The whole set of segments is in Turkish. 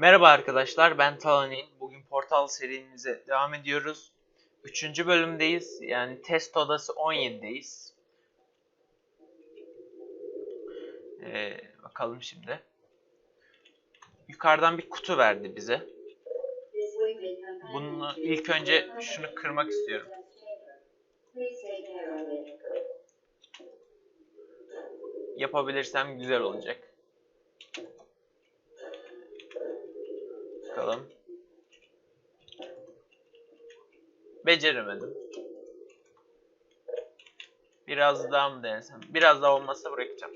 Merhaba arkadaşlar, ben Talani. Bugün Portal serimize devam ediyoruz. Üçüncü bölümdeyiz. Yani test odası 17'deyiz. Ee, bakalım şimdi. Yukarıdan bir kutu verdi bize. Bunu ilk önce şunu kırmak istiyorum. Yapabilirsem güzel olacak. Bakalım. Beceremedim. Biraz daha mı denesem? Biraz daha olmazsa bırakacağım.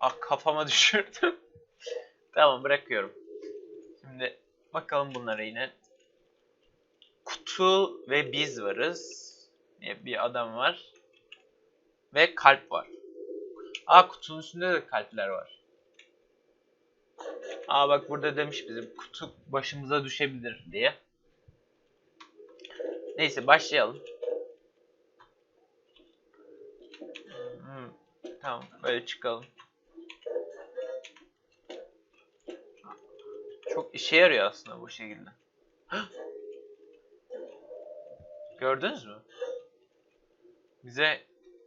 Ah kafama düşürdüm. tamam bırakıyorum. Şimdi bakalım bunlara yine. Kutu ve biz varız. Bir adam var. Ve kalp var. Aa kutunun üstünde de kalpler var. Aa bak burada demiş bizim kutu başımıza düşebilir diye. Neyse başlayalım. Hmm, tamam böyle çıkalım. Çok işe yarıyor aslında bu şekilde. Gördünüz mü? Bize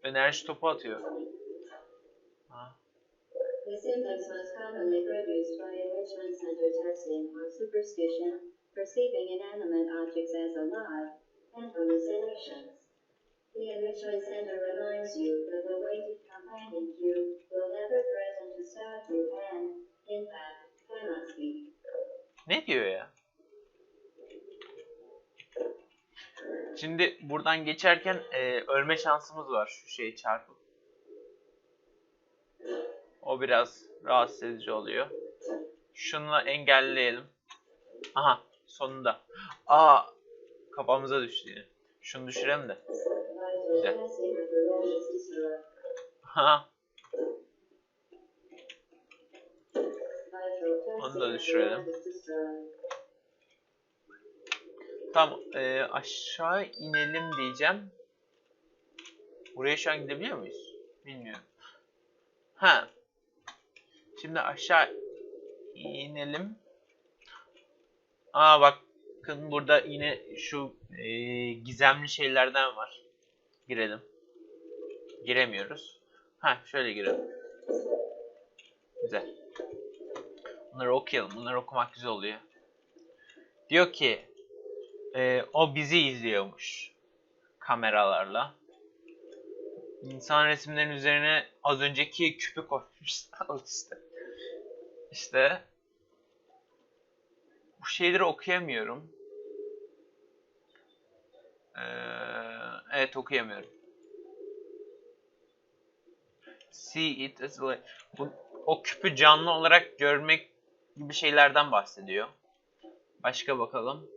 enerji topu atıyor. Ha. The symptoms most commonly produced by enrichment center testing are superstition, perceiving inanimate objects as alive, and hallucinations. The enrichment center reminds you that the weighted companion cube will never threaten to stop you and, in fact, cannot speak. Ne diyor ya? Şimdi buradan geçerken e, ölme şansımız var şu şeyi çarpıp. O biraz rahatsız edici oluyor. Şununla engelleyelim. Aha sonunda. Aa kafamıza düştü yine. Şunu düşürelim de. Destroy. Ha Onu da düşürelim. Tamam e, aşağı inelim diyeceğim. Buraya şu an gidebiliyor muyuz? Bilmiyorum. Ha. Şimdi aşağı inelim. Aa bakın burada yine şu e, gizemli şeylerden var. Girelim. Giremiyoruz. Ha şöyle girelim. Güzel. Bunları okuyalım. Bunları okumak güzel oluyor. Diyor ki e, o bizi izliyormuş kameralarla. İnsan resimlerinin üzerine az önceki küpü koymuşlar işte. İşte bu şeyleri okuyamıyorum. Ee, evet okuyamıyorum. See it as well. Bu, o küpü canlı olarak görmek gibi şeylerden bahsediyor. Başka bakalım.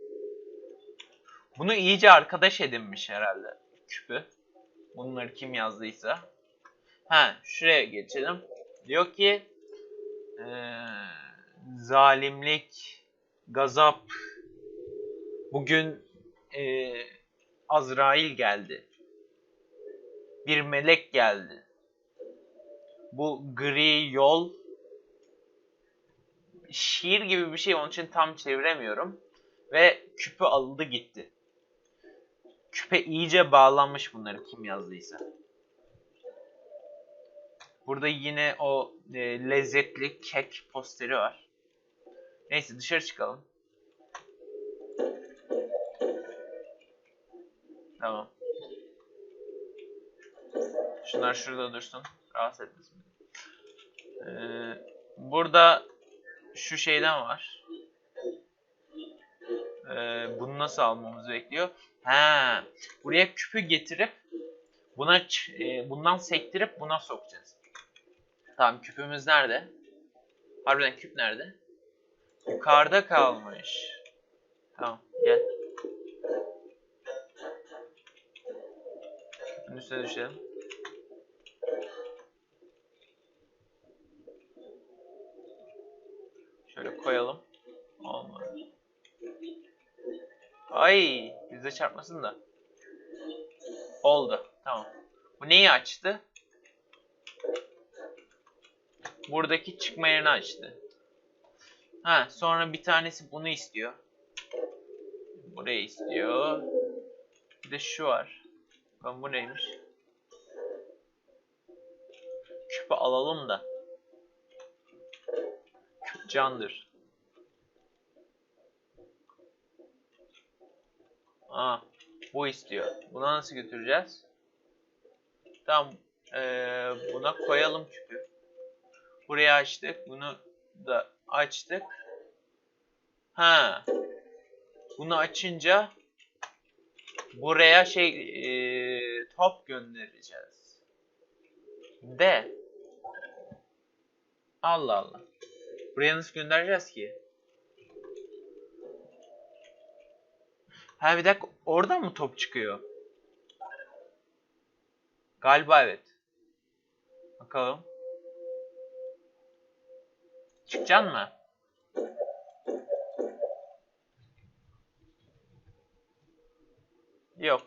Bunu iyice arkadaş edinmiş herhalde küpü. Bunları kim yazdıysa. Ha şuraya geçelim. Diyor ki eee, zalimlik, gazap. Bugün eee, Azrail geldi. Bir melek geldi. Bu gri yol şiir gibi bir şey onun için tam çeviremiyorum. Ve küpü aldı gitti. Küpe iyice bağlanmış bunları kim yazdıysa. Burada yine o e, lezzetli kek posteri var. Neyse dışarı çıkalım. Tamam. Şunlar şurada dursun. Rahatsız etmesin. Ee, burada şu şeyden var. Ee, bunu nasıl almamızı bekliyor? Ha, buraya küpü getirip buna e, bundan sektirip buna sokacağız. Tamam küpümüz nerede? Harbiden küp nerede? Yukarıda kalmış. Tamam gel. Üstüne düşelim. Şöyle koyalım. Olmadı. Ay, bize çarpmasın da. Oldu. Tamam. Bu neyi açtı? Buradaki çıkma yerini açtı. Ha, sonra bir tanesi bunu istiyor. Burayı istiyor. Bir de şu var. Bakalım bu neymiş? Küpü alalım da. Küp candır. Aa, bu istiyor. Buna nasıl götüreceğiz? Tamam. Ee, buna koyalım küpü. Buraya açtık. Bunu da açtık. Ha. Bunu açınca buraya şey ee, top göndereceğiz. De. Allah Allah. Buraya nasıl göndereceğiz ki? Ha bir dakika oradan mı top çıkıyor? Galiba evet. Bakalım. Çıkacaksın mı? Yok.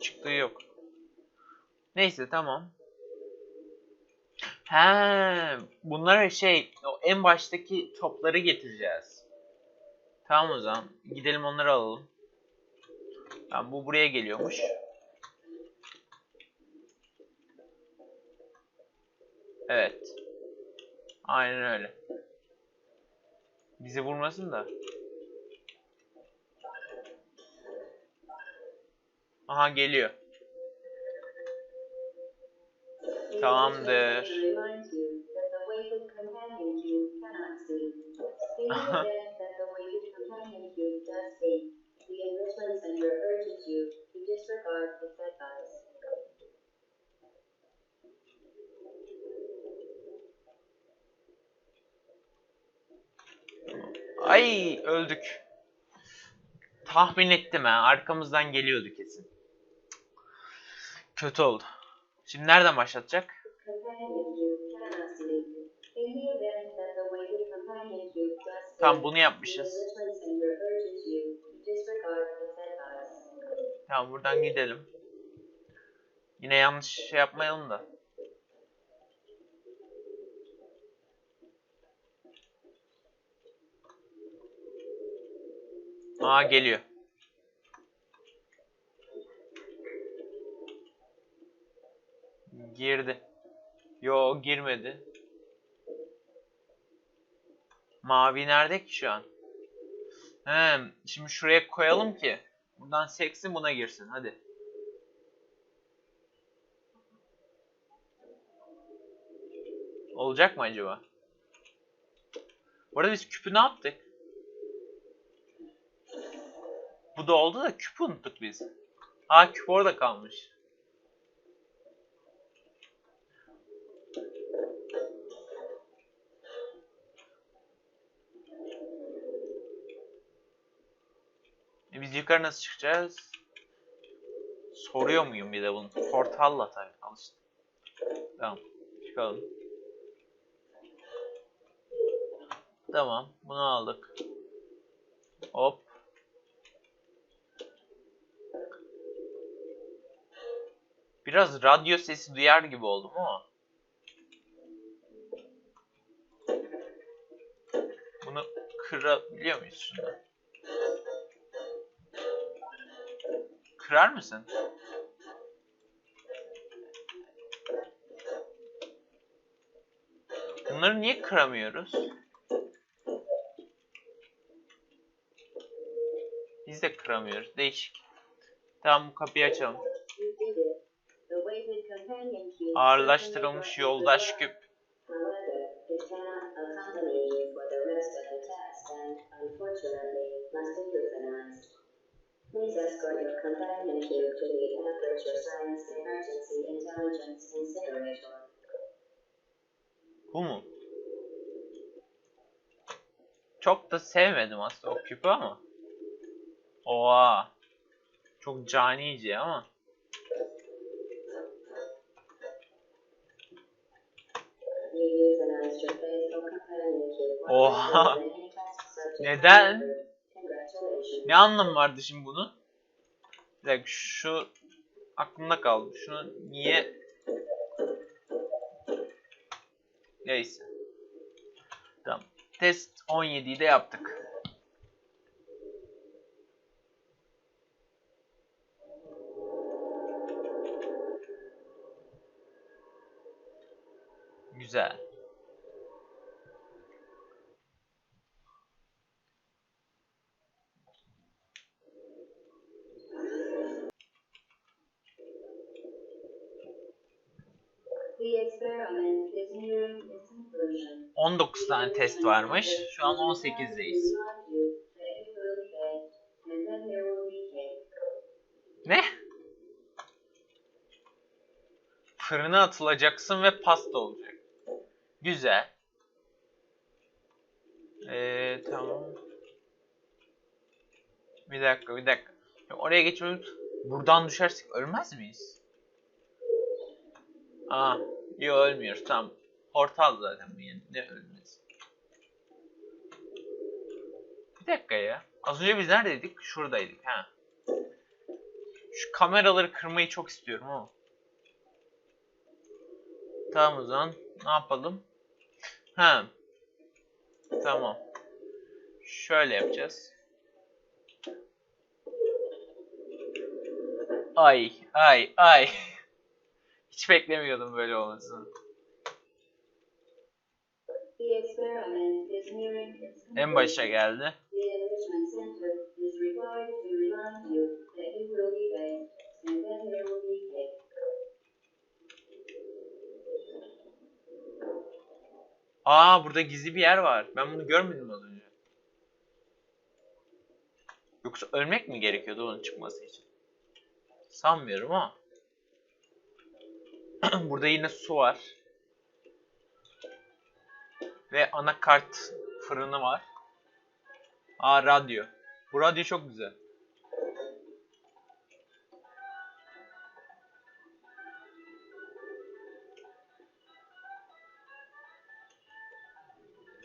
Çıktığı yok. Neyse tamam. He, bunlara şey, o en baştaki topları getireceğiz. Tamam o zaman. Gidelim onları alalım. Tamam bu buraya geliyormuş. Evet. Aynen öyle. Bizi vurmasın da. Aha geliyor. Tamamdır. The enrichment center urges you to disregard its advice. Ay öldük. Tahmin ettim ha. Arkamızdan geliyordu kesin. Kötü oldu. Şimdi nereden başlatacak? Companion cube cannot Tamam buradan gidelim. Yine yanlış şey yapmayalım da. Aa geliyor. Girdi. Yo girmedi. Mavi nerede ki şu an? He, şimdi şuraya koyalım ki buradan seksin buna girsin. Hadi. Olacak mı acaba? Bu arada biz küpü ne yaptık? Bu da oldu da küpü unuttuk biz. Ha küp orada kalmış. Biz yukarı nasıl çıkacağız? Soruyor muyum bir de bunu? Portalla tabii. Al. Tamam. Çıkalım. Tamam. Bunu aldık. Hop. Biraz radyo sesi duyar gibi oldum ama. Bunu kırabiliyor muyuz şunu? Kırar mısın? Bunları niye kıramıyoruz? Biz de kıramıyoruz. Değişik. Tamam bu kapıyı açalım. Ağırlaştırılmış yoldaş küp. The rest of the test and, cube to the Aperture Science Emergency Intelligence Incinerator. Bu mu? Çok da sevmedim aslında o küpü ama. Oha. Çok canice ama. Oha. Neden? Ne anlamı vardı şimdi bunun? Bir dakika şu aklımda kaldı. Şunu niye Neyse. Tamam. Test 17'yi de yaptık. 19 tane test varmış. Şu an 18'deyiz. Ne? Fırına atılacaksın ve pasta olacak. Güzel. Ee, tamam. Bir dakika, bir dakika. Ya Oraya geçmemiz... Buradan düşersek ölmez miyiz? Aa, yok ölmüyoruz. Tamam. Portal zaten bu yani. Ne ölmez. Bir dakika ya. Az önce biz neredeydik? Şuradaydık. Ha. Şu kameraları kırmayı çok istiyorum ama. Tamam o zaman. Ne yapalım? Ha. Tamam. Şöyle yapacağız. Ay, ay, ay. Hiç beklemiyordum böyle olmasını. The experiment is nearing its En başa conclusion. geldi. The enrichment center is required to remind you that you will be baked, and then there will be cake. Aa burada gizli bir yer var. Ben bunu görmedim az önce. Yoksa ölmek mi gerekiyordu onun çıkması için? Sanmıyorum ama. burada yine su var. Ve anakart fırını var. Aa radyo. Bu radyo çok güzel.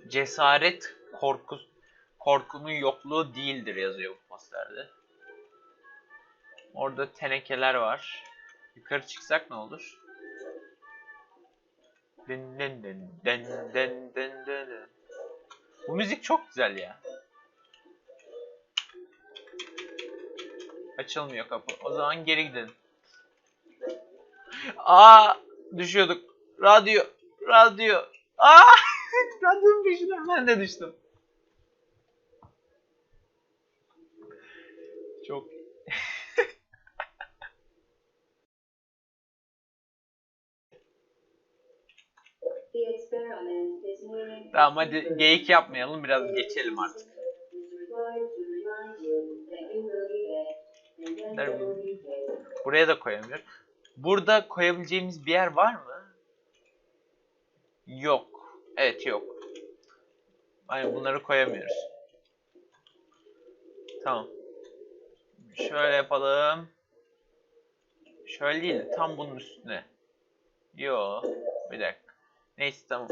Cesaret korku korkunun yokluğu değildir yazıyor bu posterde. Orada tenekeler var. Yukarı çıksak ne olur? Den den den den den den den. Bu müzik çok güzel ya. Açılmıyor kapı. O zaman geri gidelim. Aa düşüyorduk. Radyo. Radyo. Aa radyonun peşinden ben de düştüm. Çok Tamam hadi geyik yapmayalım biraz geçelim artık. Buraya da koyamıyoruz. Burada koyabileceğimiz bir yer var mı? Yok. Evet yok. Aynen bunları koyamıyoruz. Tamam. Şöyle yapalım. Şöyle değil de tam bunun üstüne. Yo. Bir dakika. Neyse tamam.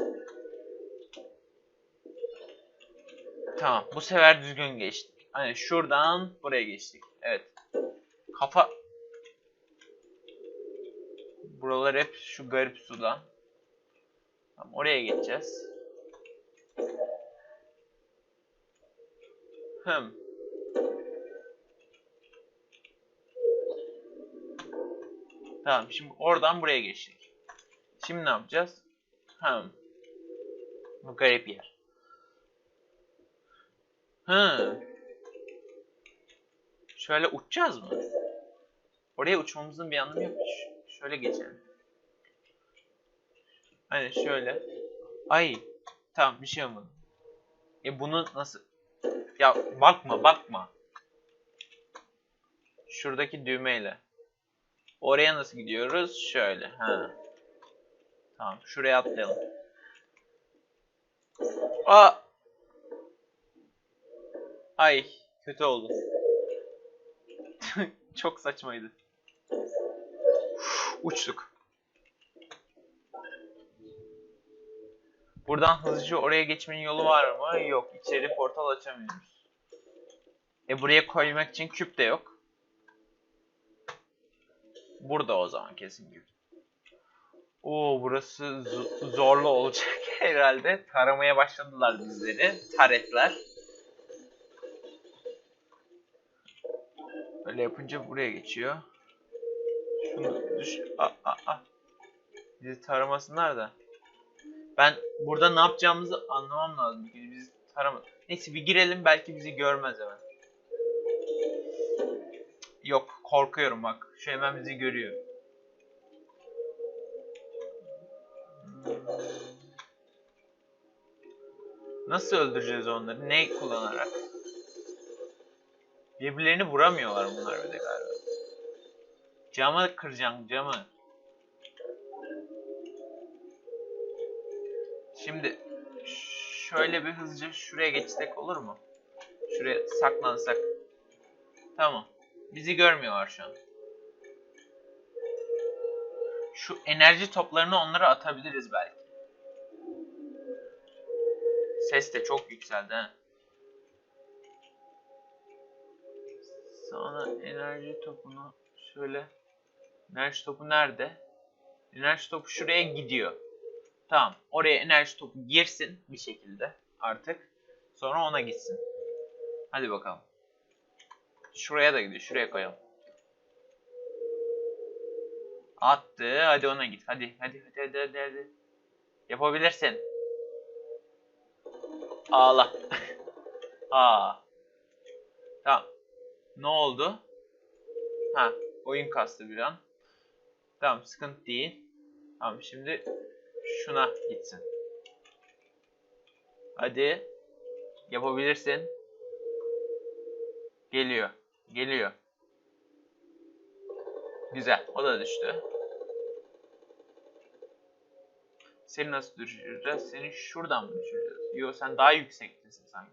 Tamam. Bu sefer düzgün geçtik. Hani şuradan buraya geçtik. Evet. Kafa Buralar hep şu garip sudan. Tamam, oraya geçeceğiz. Hım. Tamam, şimdi oradan buraya geçtik. Şimdi ne yapacağız? Hım. Bu garip yer. Hı. Şöyle uçacağız mı? Oraya uçmamızın bir anlamı yok. Şöyle geçelim. Hani şöyle. Ay. Tamam bir şey olmadı. E bunu nasıl... Ya bakma bakma. Şuradaki düğmeyle. Oraya nasıl gidiyoruz? Şöyle. Ha. Tamam şuraya atlayalım. Aa! Ay kötü oldu. Çok saçmaydı. Uçtuk. Buradan hızlıca oraya geçmenin yolu var mı? Yok. İçeri portal açamıyoruz. E buraya koymak için küp de yok. Burada o zaman kesin gibi. Oo burası zo- zorlu olacak herhalde. Taramaya başladılar bizleri. Taretler. Öyle yapınca buraya geçiyor. Şunu düş. A, a, a. Bizi taramasınlar da. Ben burada ne yapacağımızı anlamam lazım. Bizi tarama. Neyse bir girelim belki bizi görmez hemen. Yok korkuyorum bak. Şu hemen bizi görüyor. Nasıl öldüreceğiz onları? Ne kullanarak? Birbirlerini vuramıyorlar bunlar bir de galiba. Camı kıracağım camı. Şimdi şöyle bir hızlıca şuraya geçsek olur mu? Şuraya saklansak. Tamam. Bizi görmüyorlar şu an. Şu enerji toplarını onlara atabiliriz belki. Ses de çok yükseldi ha. Sonra enerji topunu şöyle enerji topu nerede? Enerji topu şuraya gidiyor. Tamam. Oraya enerji topu girsin bir şekilde artık. Sonra ona gitsin. Hadi bakalım. Şuraya da gidiyor. Şuraya koyalım. Attı. Hadi ona git. Hadi. Hadi. Hadi. Hadi. Hadi. hadi. Yapabilirsin. Ağla. Aa. Tamam. Ne oldu? Ha. Oyun kastı bir an. Tamam. Sıkıntı değil. Tamam. Şimdi şuna gitsin. Hadi. Yapabilirsin. Geliyor. Geliyor. Güzel. O da düştü. Seni nasıl düşüreceğiz? Seni şuradan mı düşüreceğiz? Yo sen daha yüksektesin sanki.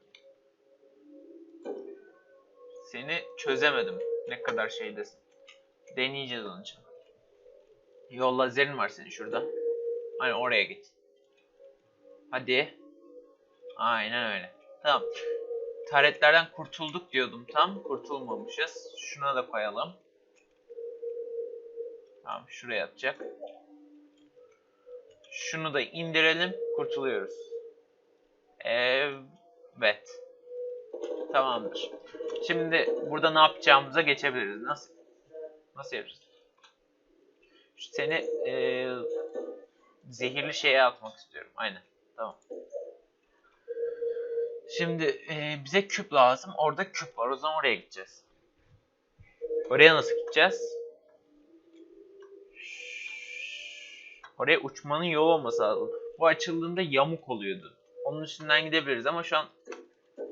Seni çözemedim. Ne kadar şeydesin. Deneyeceğiz onun için. Yol lazerin var senin şurada. Hani oraya git. Hadi. Aynen öyle. Tamam. Taretlerden kurtulduk diyordum tam. Kurtulmamışız. Şuna da koyalım. Tamam şuraya atacak. Şunu da indirelim. Kurtuluyoruz. Evet. Tamamdır. Şimdi burada ne yapacağımıza geçebiliriz. Nasıl? Nasıl yapacağız? Seni eee zehirli şeye atmak istiyorum. Aynen. Tamam. Şimdi e, bize küp lazım. Orada küp var. O zaman oraya gideceğiz. Oraya nasıl gideceğiz? Oraya uçmanın yolu olması lazım. Bu açıldığında yamuk oluyordu. Onun üstünden gidebiliriz ama şu an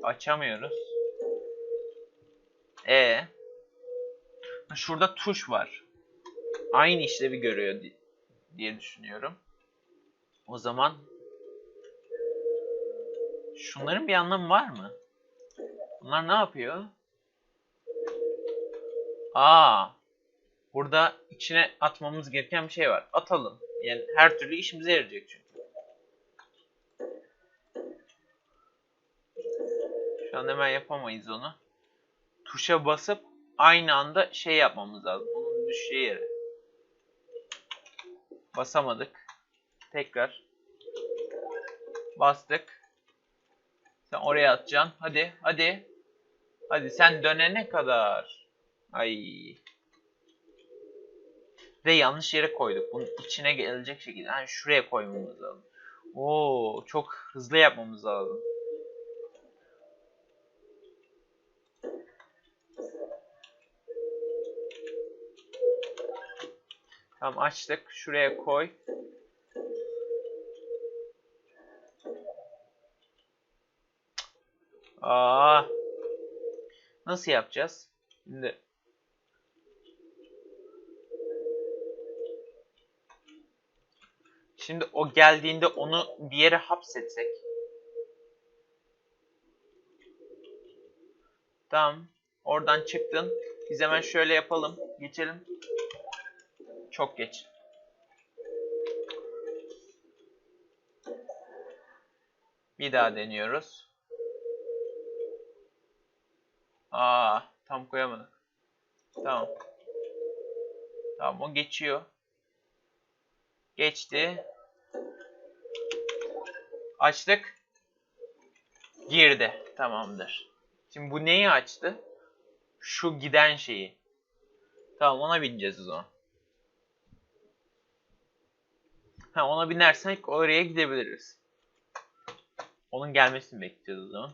açamıyoruz. E Şurada tuş var. Aynı işlevi görüyor di- diye düşünüyorum. O zaman şunların bir anlamı var mı? Bunlar ne yapıyor? Aa, burada içine atmamız gereken bir şey var. Atalım. Yani her türlü işimize yarayacak çünkü. Şu an hemen yapamayız onu. Tuşa basıp aynı anda şey yapmamız lazım. Onun düşeceği yere. Basamadık. Tekrar. Bastık. Sen oraya atacaksın. Hadi, hadi. Hadi sen dönene kadar. Ay. Ve yanlış yere koyduk. Bunun içine gelecek şekilde. Yani şuraya koymamız lazım. Oo, çok hızlı yapmamız lazım. Tamam açtık. Şuraya koy. Aa. Nasıl yapacağız? Şimdi Şimdi o geldiğinde onu bir yere hapsetsek. Tamam. Oradan çıktın. Biz hemen şöyle yapalım. Geçelim. Çok geç. Bir daha deniyoruz. Aa, tam koyamadık. Tamam. Tamam o geçiyor. Geçti. Açtık. Girdi. Tamamdır. Şimdi bu neyi açtı? Şu giden şeyi. Tamam ona bineceğiz o zaman. Ha ona binersek oraya gidebiliriz. Onun gelmesini bekleyeceğiz o zaman.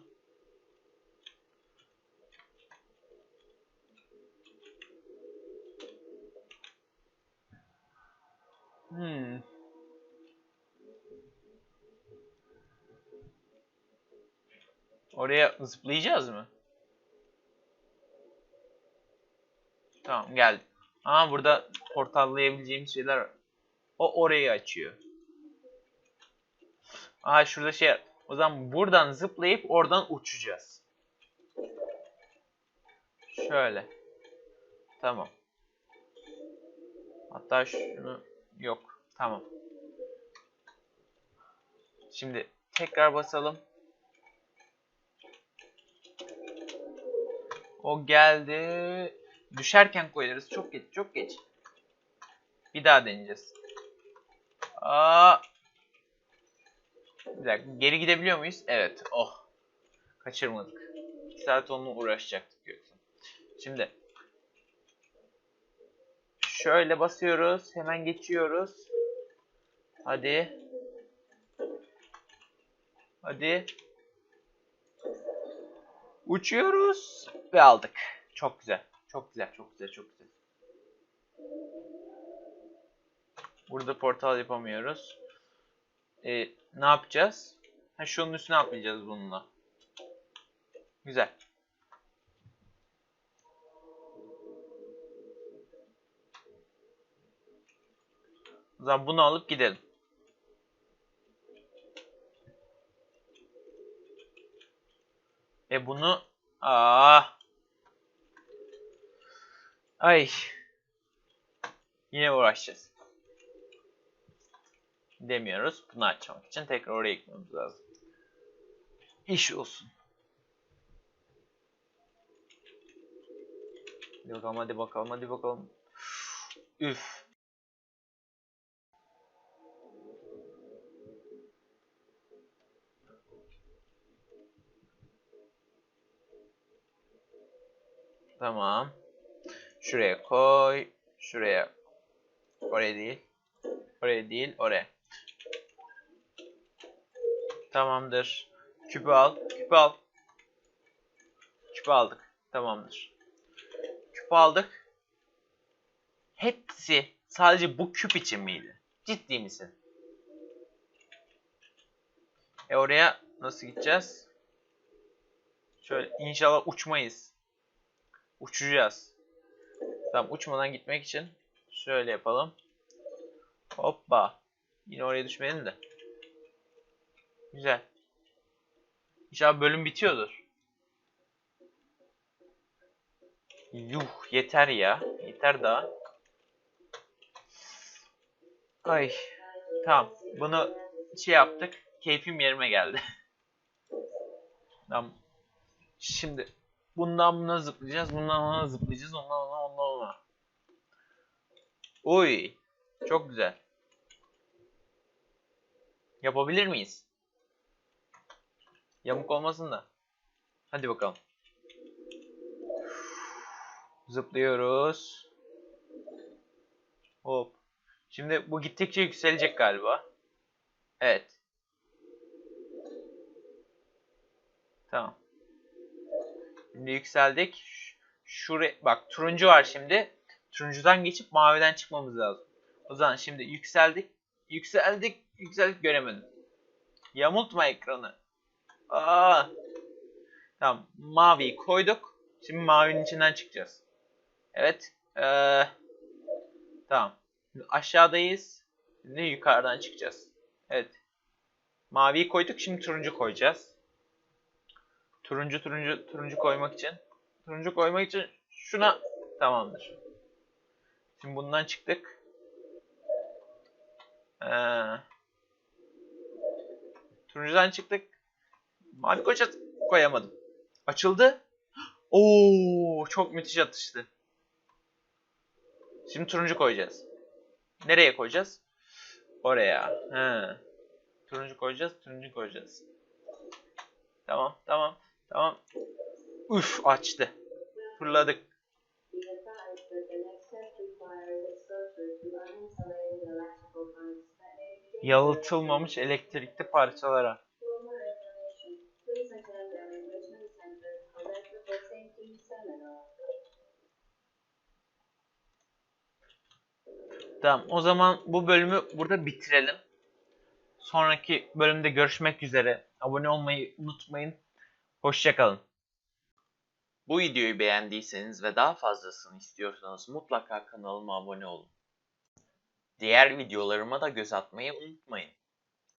Hmm. Oraya zıplayacağız mı? Tamam geldi. Aa burada portallayabileceğimiz şeyler var. O orayı açıyor. Aa şurada şey. O zaman buradan zıplayıp oradan uçacağız. Şöyle. Tamam. Hatta şunu yok. Tamam. Şimdi tekrar basalım. O geldi. Düşerken koyarız. Çok geç, çok geç. Bir daha deneyeceğiz. Aa. Bir dakika. Geri gidebiliyor muyuz? Evet. Oh. Kaçırmadık. 2 saat onunla uğraşacaktık yoksa. Şimdi. Şöyle basıyoruz. Hemen geçiyoruz. Hadi. Hadi. Uçuyoruz. Ve aldık. Çok güzel. Çok güzel. Çok güzel. Çok güzel. Burada portal yapamıyoruz. Ee, ne yapacağız? Ha şunun üstüne atlayacağız bununla. Güzel. O zaman bunu alıp gidelim. E bunu... Aa. Ay. Yine uğraşacağız. Demiyoruz. Bunu açmak için tekrar oraya gitmemiz lazım. İş olsun. Hadi bakalım hadi bakalım hadi bakalım. Üf. Tamam. Şuraya koy. Şuraya. Oraya değil. Oraya değil. Oraya. Tamamdır. Küpü al. Küpü al. Küpü aldık. Tamamdır. Küpü aldık. Hepsi sadece bu küp için miydi? Ciddi misin? E oraya nasıl gideceğiz? Şöyle inşallah uçmayız. Uçacağız. Tamam uçmadan gitmek için şöyle yapalım. Hoppa. Yine oraya düşmeyelim de. Güzel. İnşallah bölüm bitiyordur. Yuh yeter ya. Yeter daha. Ay. Tamam. Bunu şey yaptık. Keyfim yerime geldi. tamam. Şimdi bundan buna zıplayacağız. Bundan ona zıplayacağız. Ondan ona ondan ona. Uy. Çok güzel. Yapabilir miyiz? Yamuk olmasın da. Hadi bakalım. Zıplıyoruz. Hop. Şimdi bu gittikçe yükselecek galiba. Evet. Tamam. Şimdi yükseldik. Şuraya bak turuncu var şimdi. Turuncudan geçip maviden çıkmamız lazım. O zaman şimdi yükseldik. Yükseldik. Yükseldik göremedim. Yamultma ekranı. Aa. Tamam. Maviyi koyduk. Şimdi mavinin içinden çıkacağız. Evet. Ee, tamam. Şimdi aşağıdayız. Şimdi yukarıdan çıkacağız. Evet. Maviyi koyduk. Şimdi turuncu koyacağız. Turuncu turuncu turuncu koymak için. Turuncu koymak için şuna tamamdır. Şimdi bundan çıktık. Ee, turuncudan çıktık. Mavi koyacağız. Koyamadım. Açıldı. Oo, çok müthiş atıştı. Şimdi turuncu koyacağız. Nereye koyacağız? Oraya. He. Turuncu koyacağız, turuncu koyacağız. Tamam, tamam, tamam. Üf açtı. Fırladık. Be advised that Tamam, o zaman bu bölümü burada bitirelim. Sonraki bölümde görüşmek üzere. Abone olmayı unutmayın. Hoşçakalın. Bu videoyu beğendiyseniz ve daha fazlasını istiyorsanız mutlaka kanalıma abone olun. Diğer videolarıma da göz atmayı unutmayın.